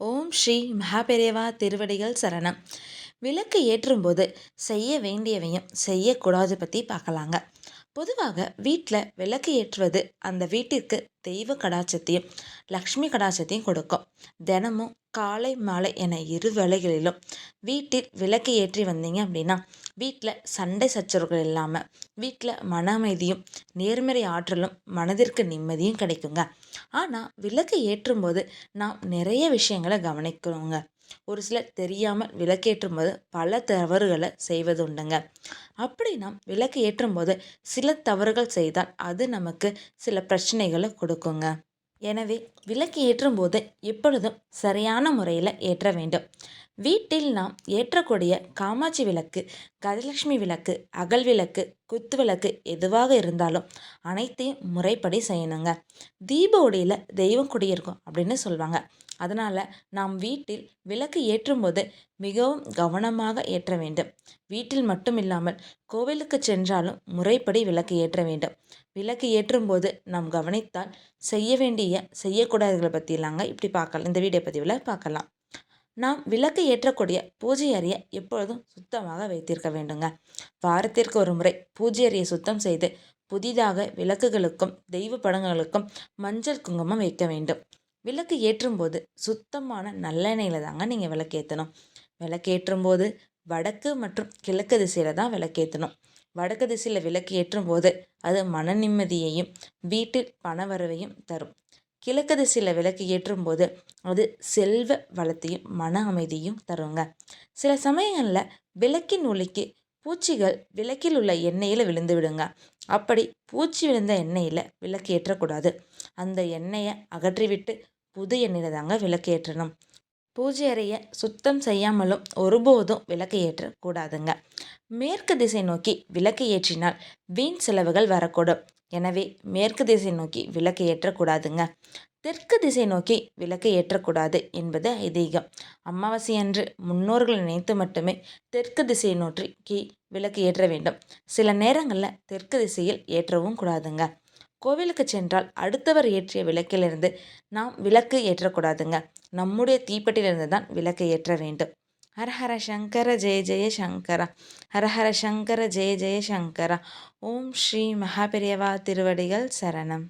ஓம் ஸ்ரீ மகாபெரியவா திருவடிகள் சரணம். விளக்கு ஏற்றும்போது செய்ய வேண்டியவையும் செய்யக்கூடாது பற்றி பார்க்கலாங்க. பொதுவாக வீட்டில் விளக்கு ஏற்றுவது அந்த வீட்டிற்கு தெய்வ கடாச்சத்தையும் லக்ஷ்மி கடாச்சத்தையும் கொடுக்கும். தினமும் காலை மாலை என இரு வேளைகளிலும் வீட்டில் விளக்கு ஏற்றி வந்தீங்க அப்படின்னா வீட்டில் சண்டை சச்சரவுகள் இல்லாமல் வீட்டில் மன அமைதியும் நேர்மறை ஆற்றலும் மனதிற்கு நிம்மதியும் கிடைக்குங்க. ஆனால் விளக்கு ஏற்றும்போது நாம் நிறைய விஷயங்களை கவனிக்கணுங்க. ஒரு சிலர் தெரியாமல் விளக்கேற்றும் போது பல தவறுகளை செய்வது உண்டுங்க. அப்படி நாம் விளக்கு ஏற்றும் போது சில தவறுகள் செய்தால் அது நமக்கு சில பிரச்சனைகளை கொடுக்குங்க. எனவே விளக்கு ஏற்றும் போது எப்பொழுதும் சரியான முறையில் ஏற்ற வேண்டும். வீட்டில் நாம் ஏற்றக்கூடிய காமாட்சி விளக்கு கஜலட்சுமி விளக்கு அகல் விளக்கு குத்து விளக்கு எதுவாக இருந்தாலும் அனைத்தையும் முறைப்படி செய்யணுங்க. தீப ஒளியில் தெய்வம் குடியிருக்கும் அப்படின்னு சொல்லுவாங்க அதனால் நாம் வீட்டில் விளக்கு ஏற்றும்போது மிகவும் கவனமாக ஏற்ற வேண்டும். வீட்டில் மட்டும் இல்லாமல் கோவிலுக்கு சென்றாலும் முறைப்படி விளக்கு ஏற்ற வேண்டும். விளக்கு ஏற்றும்போது நாம் கவனித்தால் செய்ய வேண்டிய செய்யக்கூடாதுகளை பற்றிலாங்க இப்படி பார்க்கலாம். இந்த வீடியோ பதிவில் பார்க்கலாம். நாம் விளக்கு ஏற்றக்கூடிய பூஜை அறையை எப்பொழுதும் சுத்தமாக வைத்திருக்க வேண்டுங்க. வாரத்திற்கு ஒரு முறை பூஜை அறையை சுத்தம் செய்து புதிதாக விளக்குகளுக்கும் தெய்வ படங்களுக்கும் மஞ்சள் குங்குமம் வைக்க வேண்டும். விளக்கு ஏற்றும் போது சுத்தமான நல்லெண்ணெயில் தாங்க நீங்கள் விளக்கேற்றணும் விளக்கேற்றும் போது வடக்கு மற்றும் கிழக்கு திசையில் தான் விளக்கேற்றணும் வடக்கு திசையில் விளக்கு ஏற்றும் போது அது மன நிம்மதியையும் வீட்டில் பணவரவையும் தரும். கிழக்கு திசையில் விளக்கு ஏற்றும் போது அது செல்வ வளத்தையும் மன அமைதியும் தருங்க. சில சமயங்களில் விளக்கின் ஒளிக்கு பூச்சிகள் விளக்கில் உள்ள எண்ணெயில் விழுந்து விடுங்க. அப்படி பூச்சி விழுந்த எண்ணெயில் விளக்கு ஏற்றக்கூடாது. அந்த எண்ணெயை அகற்றிவிட்டு புது எண்ணெயில் தாங்க விளக்கு ஏற்றணும் பூஜை அறையை சுத்தம் செய்யாமலும் ஒருபோதும் விளக்கு ஏற்றக்கூடாதுங்க மேற்கு திசை நோக்கி விளக்கு ஏற்றினால் வீண் செலவுகள் வரக்கூடும். எனவே மேற்கு திசை நோக்கி விளக்கு ஏற்றக்கூடாதுங்க. தெற்கு திசை நோக்கி விளக்கு ஏற்றக்கூடாது என்பது ஐதீகம். அமாவாசை அன்று முன்னோர்கள் நினைத்து மட்டுமே தெற்கு திசையை நோக்கி விளக்கு ஏற்ற வேண்டும். சில நேரங்களில் தெற்கு திசையில் ஏற்றவும் கூடாதுங்க. கோவிலுக்கு சென்றால் அடுத்தவர் ஏற்றிய விளக்கிலிருந்து நாம் விளக்கு ஏற்றக்கூடாதுங்க. நம்முடைய தீப்பெட்டியிலிருந்து தான் விளக்கு ஏற்ற வேண்டும். ஹரஹர சங்கர ஜெய ஜெய சங்கரா. ஹரஹர சங்கர ஜெய ஜெய சங்கரா. ஓம் ஸ்ரீ மகாபெரியவா திருவடிகள் சரணம்.